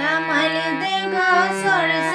তামাল দে সরস